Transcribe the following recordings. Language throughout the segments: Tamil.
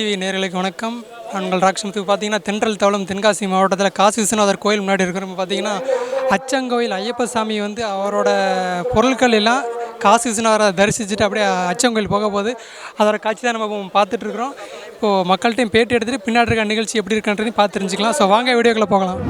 டிவி நேர்களுக்கு வணக்கம். நாங்கள் உங்கள் ராக்ஷமத்துக்கு பார்த்தீங்கன்னா தென்றல் தவளம் தென்காசி மாவட்டத்தில் காசி விஸ்வநாதர் கோயில் முன்னாடி இருக்கிறவங்க பார்த்தீங்கன்னா அச்சங்கோயில் ஐயப்ப சாமி வந்து அவரோட பொருட்கள் எல்லாம் காசி விஸ்வநாதரை தரிசிச்சுட்டு அப்படியே அச்சங்கோயில் போக போகுது. அதோட காட்சி தான் நம்ம பார்த்துட்டு இருக்கிறோம். இப்போது மக்கள்கிட்டையும் பேட்டி எடுத்துகிட்டு பின்னாடி இருக்க நிகழ்ச்சி எப்படி இருக்குன்றதையும் பார்த்து தெரிஞ்சுக்கலாம். ஸோ வாங்க வீடியோக்குள்ளே போகலாம்.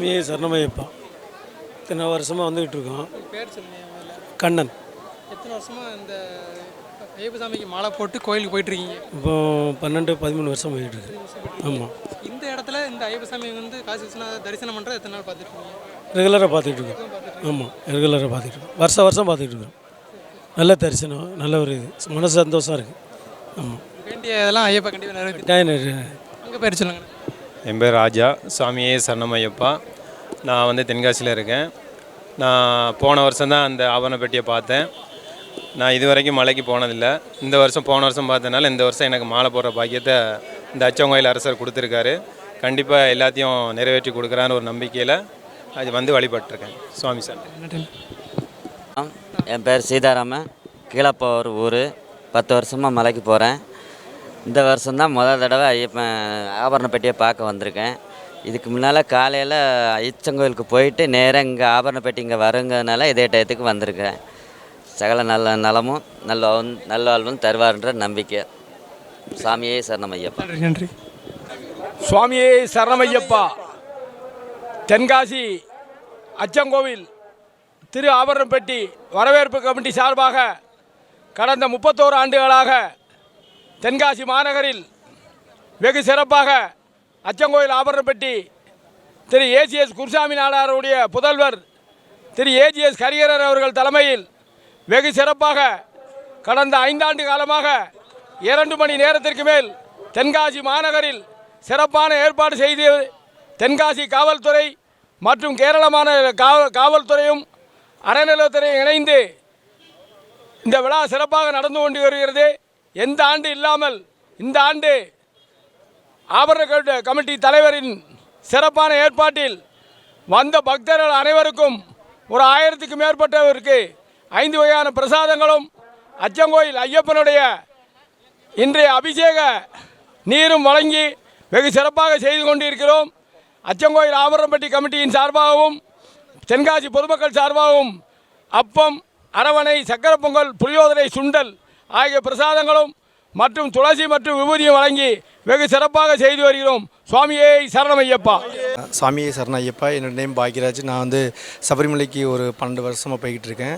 சாமியே சரணமையப்பா. இத்தனை வருஷமாக வந்துக்கிட்டு இருக்கோம். பேர் சொல்லுங்க. கண்ணன். எத்தனை வருஷமாக இந்த ஐயப்ப சாமிக்கு மாலை போட்டு கோயிலுக்கு போயிட்டு இருக்கீங்க இப்போ பன்னெண்டு பதிமூணு வருஷம் போயிட்டு இருக்கு. ஆமாம் இந்த இடத்துல இந்த ஐயப்ப சாமி வந்து காசி விஸ்வநாதர் தரிசனம் பண்ணுறது எத்தனை நாள் பார்த்துருக்கீங்க ரெகுலராக பார்த்துட்டு இருக்கோம். ஆமாம் ரெகுலராக பார்த்துட்டு இருக்கோம். வருஷம் வருஷம் பார்த்துட்டு இருக்கோம். நல்ல தரிசனம் நல்ல ஒரு இது. மனசு சந்தோஷம் இருக்குது ஆமாம் வேண்டிய இதெல்லாம் ஐயப்பா கண்டிப்பாக நிறைவேற்றி அங்கே பேர் சொல்லுங்க. என் பேர் ராஜா. சுவாமியே சன்னமையப்பா நான் வந்து தென்காசியில் இருக்கேன். நான் போன வருஷம் தான் அந்த ஆபரண பெட்டியை பார்த்தேன். நான் இது வரைக்கும் மலைக்கு போனதில்லை. இந்த வருஷம் போன வருஷம் பார்த்தனால இந்த வருஷம் எனக்கு மாலை போடுற பாக்கியத்தை இந்த அச்சங்கோயில் அரசர் கொடுத்துருக்காரு. கண்டிப்பாக எல்லாத்தையும் நிறைவேற்றி கொடுக்குறான்னு ஒரு நம்பிக்கையில் அது வந்து வழிபட்டிருக்கேன். சுவாமி சார் என் பேர் சீதாராமன். கீழப்போர் ஊர். பத்து வருஷமாக மலைக்கு போகிறேன் இந்த வருஷம்தான் முதல் தடவை ஐயப்பன் ஆபரணப்பட்டியை பார்க்க வந்திருக்கேன். இதுக்கு முன்னால் காலையில் ஐச்சங்கோயிலுக்கு போயிட்டு நேராக இங்கே ஆபரணப்பட்டி இங்கே வருங்கிறதுனால இதே டயத்துக்கு வந்திருக்கேன். சகல நல்ல நலமும் நல்ல நல்ல வாழ்வும் தருவார்ன்ற நம்பிக்கை. சாமியே சரணம் ஐயப்பா. நன்றி நன்றி. சுவாமியே சரணமையப்பா தென்காசி அச்சங்கோவில் திரு ஆபரணப்பட்டி வரவேற்பு கமிட்டி சார்பாக கடந்த முப்பத்தோரு ஆண்டுகளாக தென்காசி மாநகரில் வெகு சிறப்பாக அச்சங்கோயில் ஆபரணப்பட்டி திரு ஏசிஎஸ் குருசாமி நாடாருடைய புதல்வர் திரு ஏஜிஎஸ் ஹரிஹரன் அவர்கள் தலைமையில் வெகு சிறப்பாக கடந்த ஐந்தாண்டு காலமாக இரண்டு மணி நேரத்திற்கு மேல் தென்காசி மாநகரில் சிறப்பான ஏற்பாடு செய்து தென்காசி காவல்துறை மற்றும் கேரள மாநில காவல் காவல்துறையும் அறநிலையத்துறையும் இணைந்து இந்த விழா சிறப்பாக நடந்து கொண்டு வருகிறது. எந்த ஆண்டு இல்லாமல் இந்த ஆண்டு ஆபரண கமிட்டி- தலைவரின் சிறப்பான ஏற்பாட்டில் வந்த பக்தர்கள் அனைவருக்கும் ஒரு ஆயிரத்துக்கு மேற்பட்டவருக்கு ஐந்து வகையான பிரசாதங்களும் அச்சங்கோயில் ஐயப்பனுடைய இன்றைய அபிஷேக நீரும் வழங்கி வெகு சிறப்பாக செய்து கொண்டிருக்கிறோம். அச்சங்கோயில் ஆபரணப்பட்டி கமிட்டியின் சார்பாகவும் தென்காசி பொதுமக்கள் சார்பாகவும் அப்பம் அரவணை சக்கரை பொங்கல் புளியோதரை சுண்டல் ஆகிய பிரசாதங்களும் மற்றும் துளசி மற்றும் விபூதியும் வழங்கி வெகு சிறப்பாக செய்து வருகிறோம். சுவாமியே சரணமையப்பா. சாமியே சரண ஐயப்பா என்னோட நேம் பாக்யராஜ். நான் வந்து சபரிமலைக்கு ஒரு பன்னெண்டு வருஷமாக போய்கிட்டு இருக்கேன்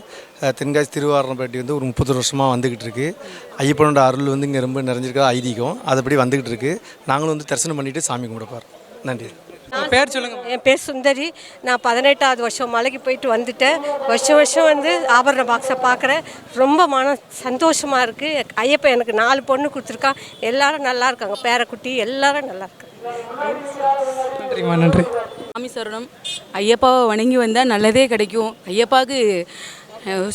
தென்காசி திருவாரணப்பட்டி வந்து ஒரு முப்பது வருஷமாக வந்துக்கிட்டு இருக்கு ஐயப்பனோட அருள் வந்து இங்கே ரொம்ப நிறைஞ்சிருக்க ஐதீகம். அதுபடி வந்துக்கிட்டு இருக்கு நாங்களும் வந்து தரிசனம் பண்ணிவிட்டு சாமி கும்பிடப்பார் நன்றி. பேர் சொல்லுங்க. என் பேர் சுந்தரி. நான் பதினெட்டாவது வருஷம் மலைக்கு போயிட்டு வந்துட்டேன். வருஷம் வருஷம் வந்து ஆபரண பாக்ஸை பார்க்குறேன். ரொம்ப மன சந்தோஷமாக இருக்குது ஐயப்பன் எனக்கு நாலு பொண்ணு கொடுத்துருக்கான் எல்லாரும் நல்லா இருக்காங்க. பேரக்குட்டி எல்லாரும் நல்லா இருக்காங்க. நன்றிம்மா நன்றி. சாமி சரணம். ஐயப்பாவை வணங்கி வந்தால் நல்லதே கிடைக்கும். ஐயப்பாவுக்கு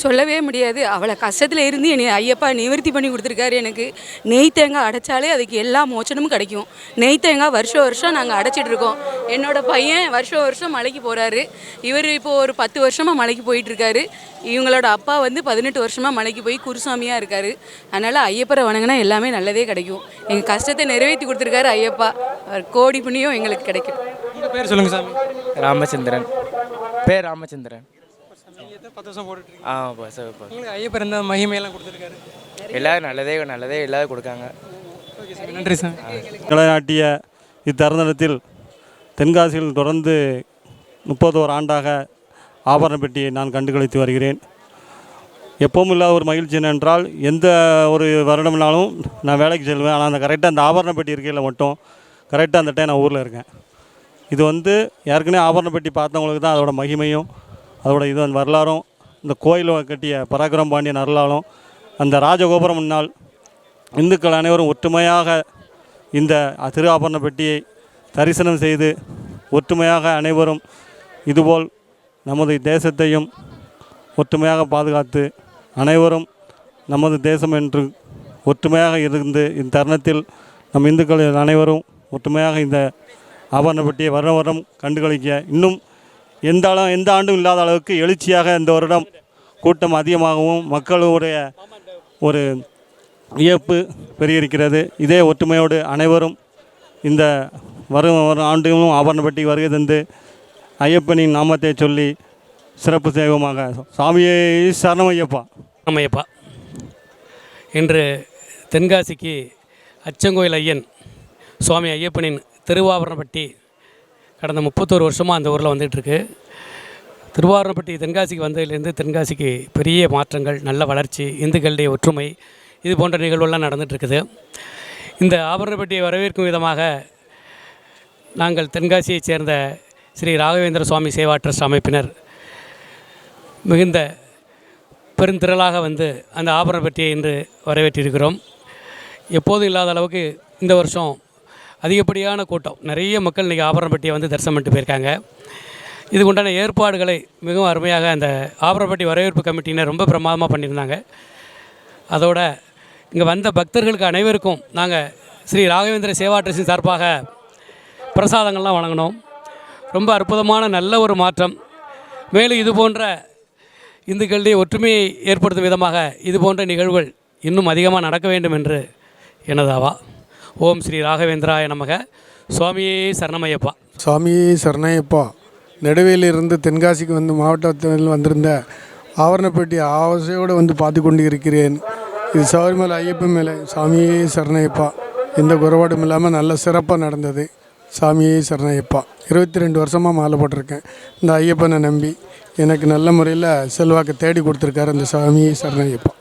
சொல்லவே முடியாது. அவளை கஷ்டத்தில் இருந்து என்னை ஐயப்பா நிவர்த்தி பண்ணி கொடுத்துருக்காரு எனக்கு. நெய் தேங்காய் அடைச்சாலே அதுக்கு எல்லா மோச்சனமும் கிடைக்கும். நெய் தேங்காய் வருஷம் வருஷம் நாங்கள் அடைச்சிட்டு இருக்கோம். என்னோட பையன் வருஷம் வருஷம் மலைக்கு போகிறாரு இவர் இப்போ ஒரு பத்து வருஷமாக மலைக்கு போயிட்டு இருக்காரு. இவங்களோட அப்பா வந்து பதினெட்டு வருஷமாக மலைக்கு போய் குருசாமியாக இருக்காரு. அதனால் ஐயப்பரை வணங்கினா எல்லாமே நல்லதே கிடைக்கும். எங்கள் கஷ்டத்தை நிறைவேற்றி கொடுத்துருக்காரு ஐயப்பா. அவர் கோடி புண்ணியம் எங்களுக்கு கிடைக்கும். பேர் சொல்லுங்க சாமி. ராமச்சந்திரன். பேர் ராமச்சந்திரன். பத்து வருஷம் போட்டுட்டு இருக்கீங்க ஆ இப்போ சார் இப்போ உங்களுக்கு ஐயப்பர் இந்த மகிமையெல்லாம் கொடுத்துருக்காரு. எல்லாரும் நல்லதே நல்லதே எல்லாரும் கொடுக்காங்க. ஓகே நன்றி சாமி நிலைநாட்டிய இத்தருணத்தில் தென்காசியில் தொடர்ந்து முப்பத்தோரு ஆண்டாக ஆபரண பெட்டியை நான் கண்டுகளித்து வருகிறேன். எப்பவும் இல்லாத ஒரு மகிழ்ச்சி என்னென்றால் எந்த ஒரு வருடம்னாலும் நான் வேலைக்கு செல்வேன். ஆனால் அந்த கரெக்டாக அந்த ஆபரண பெட்டி இருக்கையில் மட்டும் கரெக்டாக அந்த டைம் நான் ஊரில் இருக்கேன். இது வந்து ஏற்கனவே ஆபரண பெட்டி பார்த்தவங்களுக்கு தான் அதோட மகிமையும் அதோட இது வரலாறும் இந்த கோயில் கட்டிய பராக்கிரம் பாண்டியன் அருளாலும் அந்த ராஜகோபுரம் முன்னால் இந்துக்கள் அனைவரும் ஒற்றுமையாக இந்த திரு பெட்டியை தரிசனம் செய்து ஒற்றுமையாக அனைவரும் இதுபோல் நமது தேசத்தையும் ஒற்றுமையாக பாதுகாத்து அனைவரும் நமது தேசம் என்று ஒற்றுமையாக இருந்து இந்த தருணத்தில் நம் இந்துக்கள் அனைவரும் ஒற்றுமையாக இந்த ஆபரணப்பட்டியை வருடம் வருடம் கண்டுகளிக்க இன்னும் எந்த அளவு எந்த ஆண்டும் இல்லாத அளவுக்கு எழுச்சியாக இந்த வருடம் கூட்டம் அதிகமாகவும் மக்களுடைய ஒரு வியப்பு பெருகிருக்கிறது இதே ஒற்றுமையோடு அனைவரும் இந்த வரும் வரும் ஆண்டுகளும் ஆபரணப்பட்டி வருகை தந்து ஐயப்பனின் நாமத்தை சொல்லி சிறப்பு சேவமாக சாமியை சரணம் ஐயப்பா அம்மையப்பா இன்று தென்காசிக்கு அச்சங்கோயில் ஐயன் சுவாமி ஐயப்பனின் திருவாபரணப்பட்டி கடந்த முப்பத்தோரு வருஷமாக அந்த ஊரில் வந்துகிட்ருக்கு. திருவாரூர்பட்டி தென்காசிக்கு வந்ததுலேருந்து தென்காசிக்கு பெரிய மாற்றங்கள் நல்ல வளர்ச்சி இந்துக்களுடைய ஒற்றுமை இது போன்ற நிகழ்வுகள்லாம் நடந்துகிட்ருக்குது. இந்த ஆபரணப்பட்டியை வரவேற்கும் விதமாக நாங்கள் தென்காசியைச் சேர்ந்த ஸ்ரீ ராகவேந்திர சுவாமி சேவா ட்ரஸ்ட் அமைப்பினர் மிகுந்த பெருந்திரளாக வந்து அந்த ஆபரணப்பட்டியை இன்று வரவேற்றிருக்கிறோம். எப்போதும் இல்லாத அளவுக்கு இந்த வருஷம் அதிகப்படியான கூட்டம். நிறைய மக்கள் இன்றைக்கி ஆபரணப்பட்டியை வந்து தரிசனம் பண்ணிட்டு போயிருக்காங்க. இதுக்கு உண்டான ஏற்பாடுகளை மிகவும் அருமையாக அந்த ஆபரணப்பட்டி வரவேற்பு கமிட்டியினர் ரொம்ப பிரமாதமாக பண்ணியிருந்தாங்க. அதோட இங்கே வந்த பக்தர்களுக்கு அனைவருக்கும் நாங்கள் ஸ்ரீ ராகவேந்திர சேவா ட்ரஸ்டின் சார்பாக பிரசாதங்கள்லாம் வழங்கினோம். ரொம்ப அற்புதமான நல்ல ஒரு மாற்றம். மேலும் இது போன்ற இந்துக்களுடைய ஒற்றுமையை ஏற்படுத்தும் விதமாக இது போன்ற நிகழ்வுகள் இன்னும் அதிகமாக நடக்க வேண்டும் என்று எனதாவா ஓம் ஸ்ரீ ராகவேந்திராய நமக. சுவாமியே சரணமையப்பா. சுவாமியே சரணையப்பா நெடுவேலிருந்து தென்காசிக்கு வந்து மாவட்டத்தில் வந்திருந்த ஆவரணப்பட்டி ஆசையோடு வந்து பார்த்து கொண்டு இருக்கிறேன் இது சபரிமலை ஐயப்பன் மேலே. சாமியே சரணையப்பா எந்த குறைபாடும் இல்லாமல் நல்ல சிறப்பாக நடந்தது. சாமியே சரணையப்பா இருபத்தி ரெண்டு வருஷமாக மாலை போட்டிருக்கேன். இந்த ஐயப்பனை நம்பி எனக்கு நல்ல முறையில் செல்வாக்கு தேடி கொடுத்துருக்காரு அந்த சாமியே சரணையப்பா